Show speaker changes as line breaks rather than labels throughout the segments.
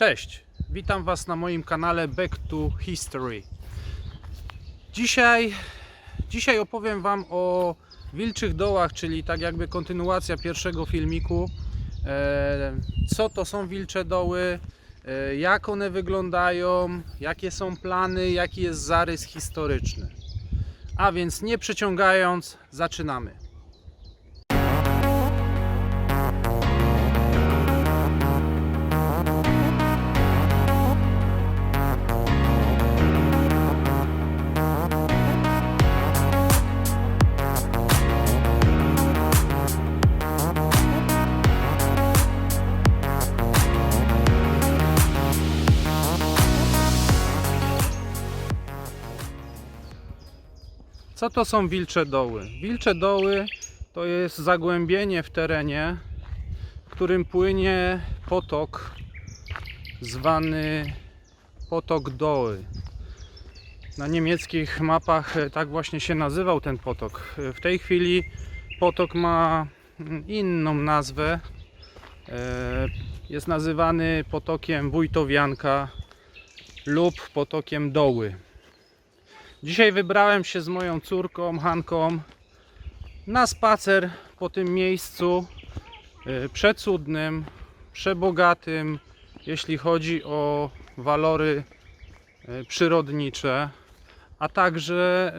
Cześć, witam Was na moim kanale Back to History. Dzisiaj, dzisiaj opowiem Wam o Wilczych Dołach, czyli tak jakby kontynuacja pierwszego filmiku. E, co to są Wilcze Doły, e, jak one wyglądają, jakie są plany, jaki jest zarys historyczny. A więc nie przeciągając, zaczynamy. Co to są wilcze doły? Wilcze doły to jest zagłębienie w terenie, w którym płynie potok zwany potok doły. Na niemieckich mapach e, tak właśnie się nazywał ten potok. E, W tej chwili potok ma mm, inną nazwę. E, Jest nazywany potokiem Wójtowianka lub potokiem Doły. Dzisiaj wybrałem się z moją córką Hanką na spacer po tym miejscu y, przecudnym, przebogatym, jeśli chodzi o walory y, przyrodnicze, a także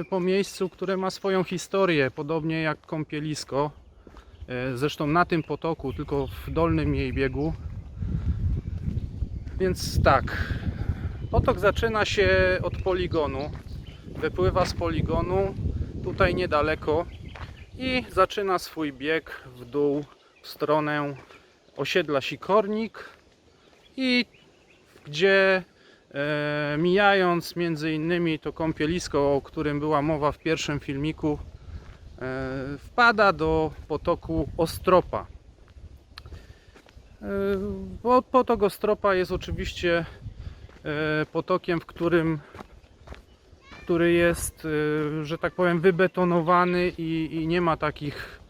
y, po miejscu, które ma swoją historię, podobnie jak kąpielisko. Zresztą na tym potoku, tylko w dolnym jej biegu. Więc tak, Potok zaczyna się od poligonu. Wypływa z poligonu tutaj niedaleko i zaczyna swój bieg w dół w stronę osiedla Sikornik i gdzie e, mijając między innymi to kąpielisko, o którym była mowa w pierwszym filmiku, e, wpada do potoku Ostropa. E, potok Ostropa jest oczywiście potokiem, w którym który jest, e, że tak powiem, wybetonowany i, i nie ma takich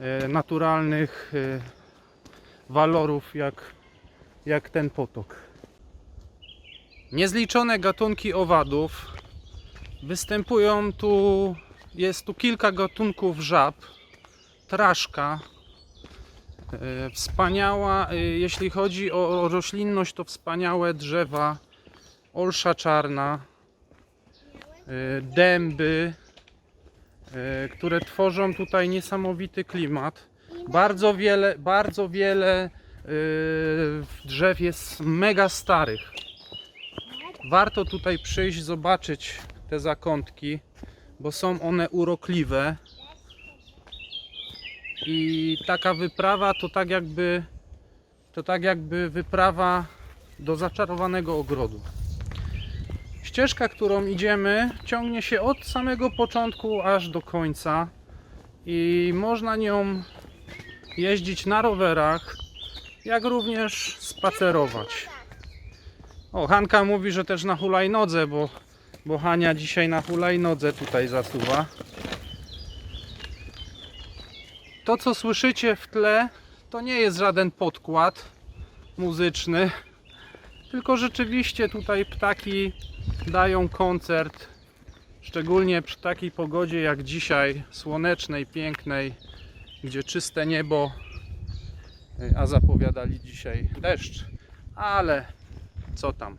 e, naturalnych e, walorów jak, jak ten potok. Niezliczone gatunki owadów występują tu, jest tu kilka gatunków żab, traszka, E, Wspaniała, e, jeśli chodzi o roślinność, to wspaniałe drzewa, olsza czarna, e, dęby, e, które tworzą tutaj niesamowity klimat. Bardzo wiele, bardzo wiele e, drzew jest mega starych. Warto tutaj przyjść, zobaczyć te zakątki, bo są one urokliwe. I taka wyprawa to tak jakby to tak jakby wyprawa do zaczarowanego ogrodu. Ścieżka, którą idziemy, ciągnie się od samego początku aż do końca i można nią jeździć na rowerach, jak również spacerować. O, Hanka mówi, że też na hulajnodze, bo, bo Hania dzisiaj na hulajnodze tutaj zasuwa. To, co słyszycie w tle, to nie jest żaden podkład muzyczny, tylko rzeczywiście tutaj ptaki dają koncert, szczególnie przy takiej pogodzie jak dzisiaj, słonecznej, pięknej, gdzie czyste niebo, a zapowiadali dzisiaj deszcz, ale co tam.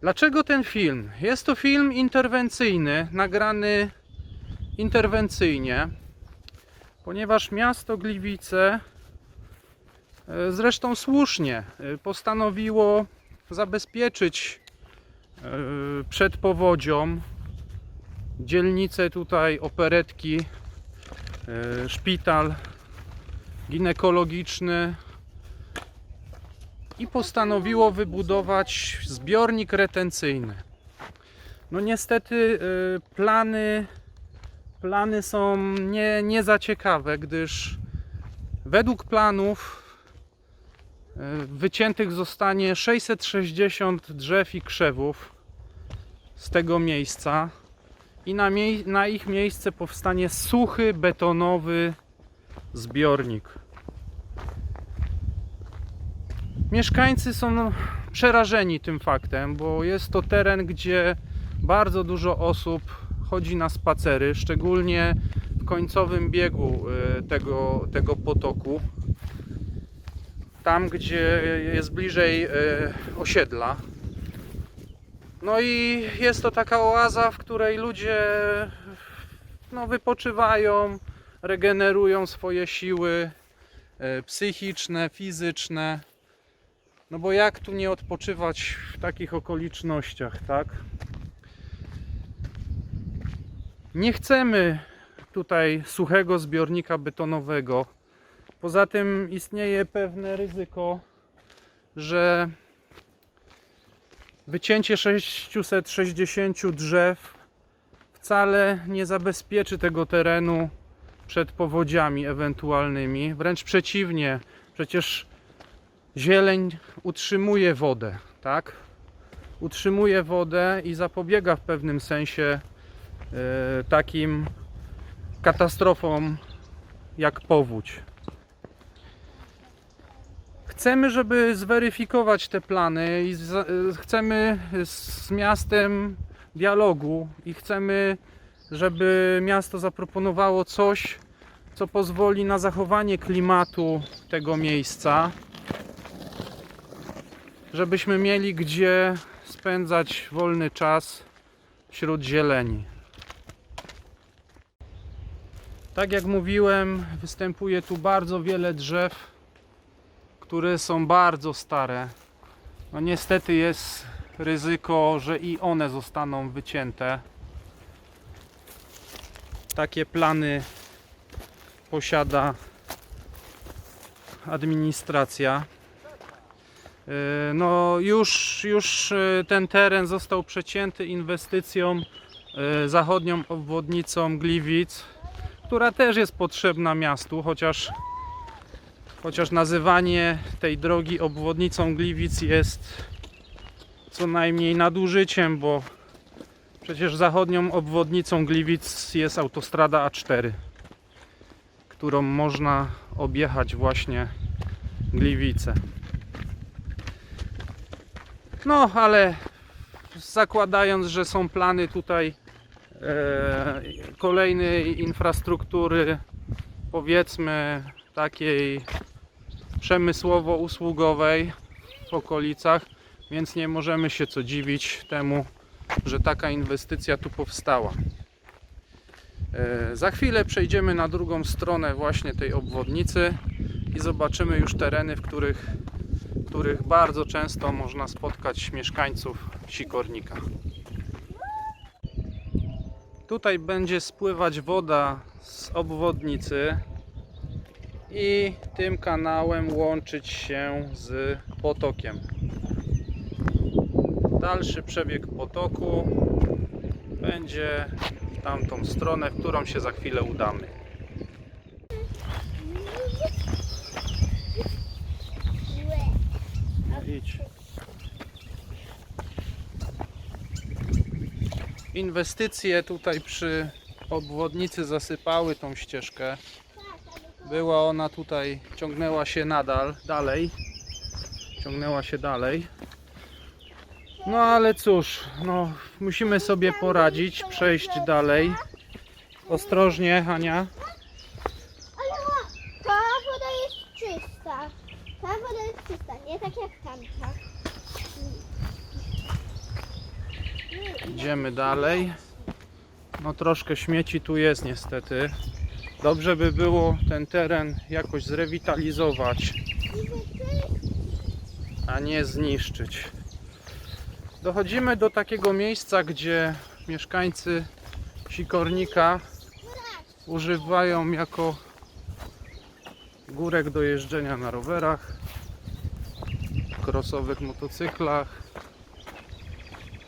Dlaczego ten film? Jest to film interwencyjny, nagrany interwencyjnie ponieważ miasto Gliwice, e, zresztą słusznie, e, postanowiło zabezpieczyć przed powodzią. Dzielnicę tutaj operetki, szpital ginekologiczny. I postanowiło wybudować zbiornik retencyjny. No niestety plany plany są nie, nie za ciekawe, gdyż według planów e, wyciętych zostanie 660 drzew i krzewów z tego miejsca i na, mie- na ich miejsce powstanie suchy, betonowy zbiornik. Mieszkańcy są przerażeni tym faktem, bo jest to teren, gdzie bardzo dużo osób chodzi na spacery, szczególnie w końcowym biegu y, tego, tego potoku. Tam, gdzie jest bliżej y, osiedla. No i jest to taka oaza, w której ludzie no, wypoczywają, regenerują swoje siły e, psychiczne, fizyczne. No bo jak tu nie odpoczywać w takich okolicznościach, tak? Nie chcemy tutaj suchego zbiornika betonowego. Poza tym istnieje pewne ryzyko, że wycięcie 660 drzew wcale nie zabezpieczy tego terenu przed powodziami ewentualnymi. Wręcz przeciwnie, przecież zieleń utrzymuje wodę, tak? Utrzymuje wodę i zapobiega w pewnym sensie e, takim katastrofom jak powódź. Chcemy, żeby zweryfikować te plany i chcemy z miastem dialogu i chcemy, żeby miasto zaproponowało coś, co pozwoli na zachowanie klimatu tego miejsca, żebyśmy mieli gdzie spędzać wolny czas wśród zieleni. Tak jak mówiłem, występuje tu bardzo wiele drzew, które są bardzo stare. No niestety jest ryzyko, że i one zostaną wycięte. Takie plany posiada administracja. Yy, No już, już yy, ten teren został przecięty inwestycją yy, zachodnią obwodnicą Gliwic, która też jest potrzebna miastu, chociaż chociaż nazywanie tej drogi obwodnicą Gliwic jest co najmniej nadużyciem, bo przecież zachodnią obwodnicą Gliwic jest autostrada A4, którą można objechać właśnie Gliwice. No, ale zakładając, że są plany tutaj e, kolejnej infrastruktury, powiedzmy takiej przemysłowo-usługowej w okolicach, więc nie możemy się co dziwić temu, że taka inwestycja tu powstała. E, Za chwilę przejdziemy na drugą stronę właśnie tej obwodnicy i zobaczymy już tereny, w których, w których bardzo często można spotkać mieszkańców Sikornika. Tutaj będzie spływać woda z obwodnicy i tym kanałem łączyć się z potokiem. Dalszy przebieg potoku będzie w tamtą stronę, w którą się za chwilę udamy. No. Inwestycje tutaj przy obwodnicy zasypały tą ścieżkę. Była ona tutaj, ciągnęła się nadal, dalej. Ciągnęła się dalej. No ale cóż, no musimy sobie poradzić, przejść dalej. Ostrożnie, Hania.
Ale ta woda jest czysta. Ta woda jest czysta, nie tak jak tamta.
Idziemy dalej. No troszkę śmieci tu jest niestety. Dobrze by było ten teren jakoś zrewitalizować, a nie zniszczyć. Dochodzimy do takiego miejsca, gdzie mieszkańcy Sikornika używają jako górek do jeżdżenia na rowerach, krosowych motocyklach.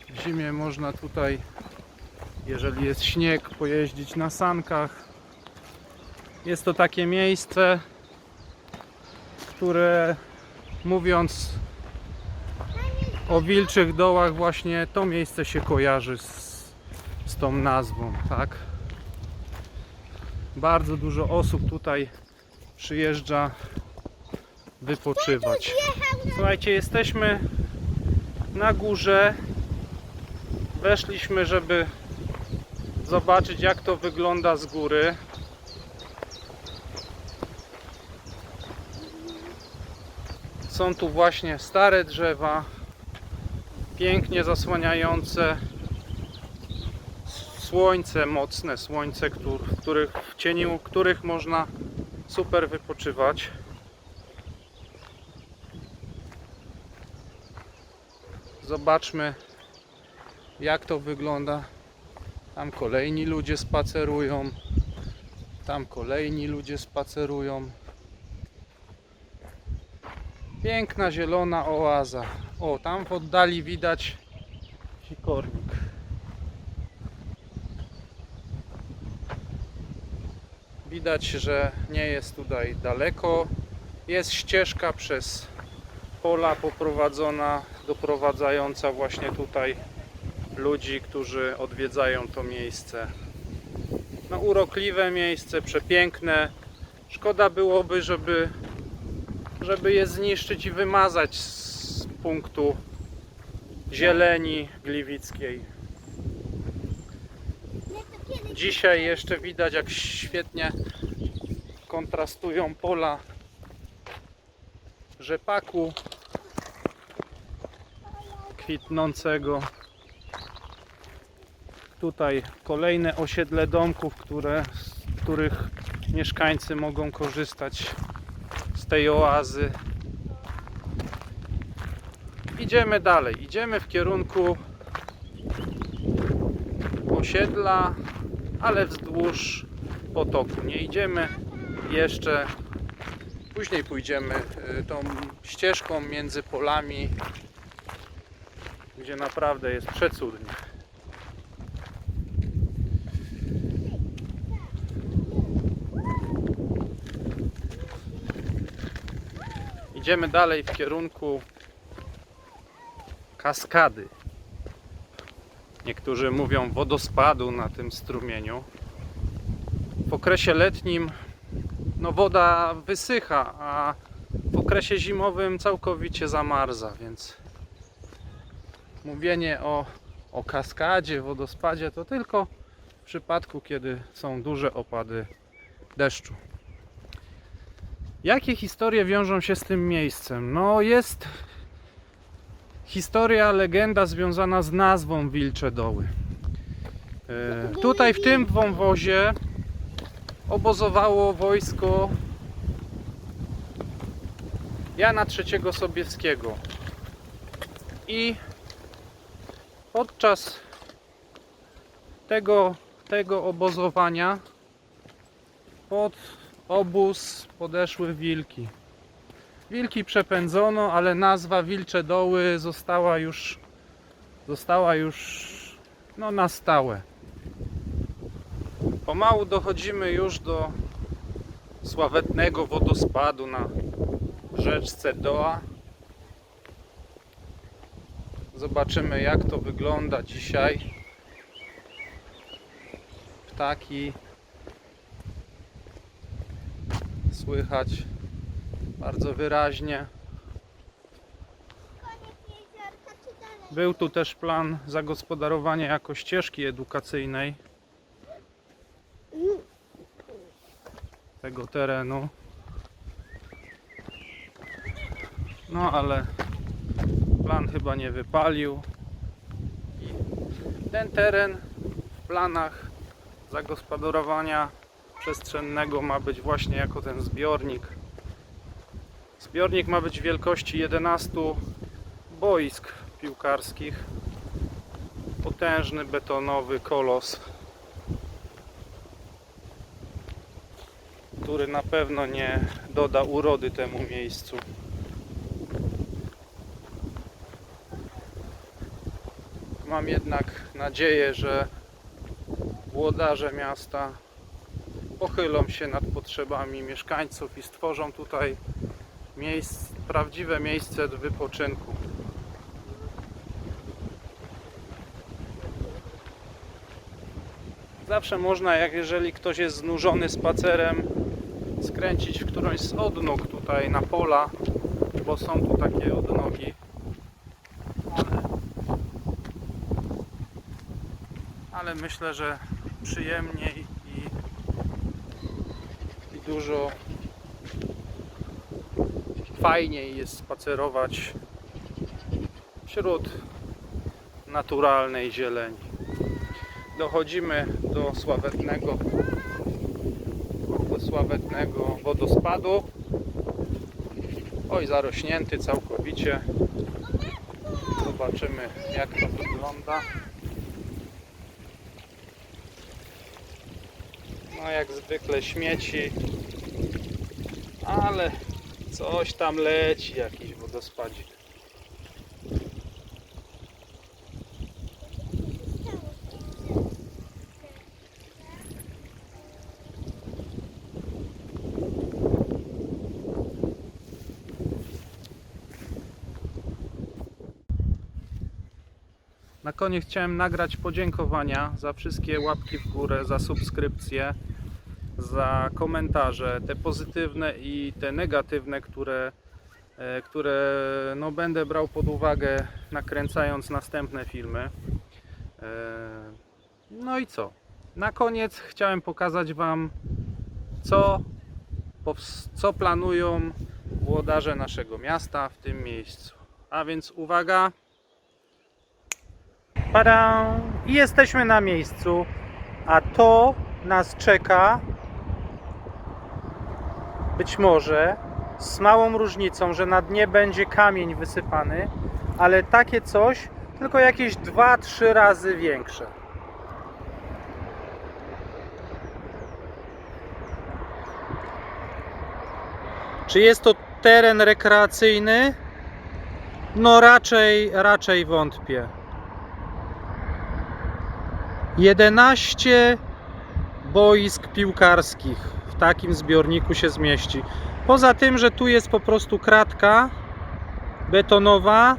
W zimie można tutaj, jeżeli jest śnieg, pojeździć na sankach. Jest to takie miejsce, które mówiąc o wilczych dołach, właśnie to miejsce się kojarzy z, z tą nazwą, tak? Bardzo dużo osób tutaj przyjeżdża wypoczywać. Słuchajcie, jesteśmy na górze. Weszliśmy, żeby zobaczyć jak to wygląda z góry. Są tu właśnie stare drzewa, pięknie zasłaniające słońce, mocne słońce, któr- w których, w cieniu których można super wypoczywać. Zobaczmy jak to wygląda. Tam kolejni ludzie spacerują. Tam kolejni ludzie spacerują. Piękna zielona oaza. O, tam w oddali widać sikornik. Widać, że nie jest tutaj daleko. Jest ścieżka przez pola poprowadzona, doprowadzająca właśnie tutaj ludzi, którzy odwiedzają to miejsce. No urokliwe miejsce, przepiękne. Szkoda byłoby, żeby, żeby je zniszczyć i wymazać z punktu zieleni gliwickiej. Dzisiaj jeszcze widać jak świetnie kontrastują pola rzepaku kwitnącego. Tutaj kolejne osiedle domków, które, z których mieszkańcy mogą korzystać tej oazy. Idziemy dalej, idziemy w kierunku osiedla, ale wzdłuż potoku. Nie idziemy jeszcze. Później pójdziemy y, tą ścieżką między polami, gdzie naprawdę jest przecudnie. Idziemy dalej w kierunku kaskady. Niektórzy mówią wodospadu na tym strumieniu. W okresie letnim no woda wysycha, a w okresie zimowym całkowicie zamarza, więc mówienie o, o kaskadzie, wodospadzie to tylko w przypadku, kiedy są duże opady deszczu. Jakie historie wiążą się z tym miejscem? No jest historia, legenda związana z nazwą Wilcze Doły. E, tutaj w tym wąwozie obozowało wojsko Jana III Sobieskiego. I podczas tego, tego obozowania pod obóz podeszły wilki. Wilki przepędzono, ale nazwa Wilcze Doły została już została już no, na stałe. Pomału dochodzimy już do sławetnego wodospadu na rzeczce Doa. Zobaczymy jak to wygląda dzisiaj. Ptaki słychać bardzo wyraźnie. Był tu też plan zagospodarowania jako ścieżki edukacyjnej tego terenu. No ale plan chyba nie wypalił. Ten teren w planach zagospodarowania przestrzennego ma być właśnie jako ten zbiornik. Zbiornik ma być wielkości 11 boisk piłkarskich. Potężny betonowy kolos, który na pewno nie doda urody temu miejscu. Mam jednak nadzieję, że włodarze miasta pochylą się nad potrzebami mieszkańców i stworzą tutaj miejsc, prawdziwe miejsce do wypoczynku. Zawsze można, jak jeżeli ktoś jest znużony spacerem, skręcić w którąś z odnóg tutaj na pola bo są tu takie odnogi. Ale, ale myślę, że przyjemniej dużo fajniej jest spacerować wśród naturalnej zieleni. Dochodzimy do sławetnego do sławetnego wodospadu. Oj, zarośnięty całkowicie. Zobaczymy jak to wygląda. No jak zwykle śmieci, ale coś tam leci, jakiś wodospadzik. Na koniec chciałem nagrać podziękowania za wszystkie łapki w górę, za subskrypcje, za komentarze, te pozytywne i te negatywne, które, e, które no, będę brał pod uwagę nakręcając następne filmy. E, No i co? Na koniec chciałem pokazać Wam, co, co planują włodarze naszego miasta w tym miejscu. A więc uwaga! Pada! Jesteśmy na miejscu, a to nas czeka być może z małą różnicą, że na dnie będzie kamień wysypany, ale takie coś tylko jakieś 2-3 razy większe. Czy jest to teren rekreacyjny? No raczej, raczej wątpię. 11 boisk piłkarskich takim zbiorniku się zmieści. Poza tym, że tu jest po prostu kratka betonowa,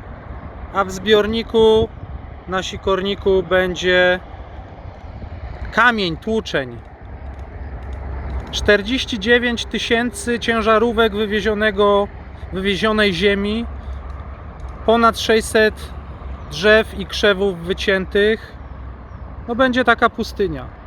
a w zbiorniku na sikorniku będzie kamień, tłuczeń. 49 tysięcy ciężarówek wywiezionego, wywiezionej ziemi, ponad 600 drzew i krzewów wyciętych, no będzie taka pustynia.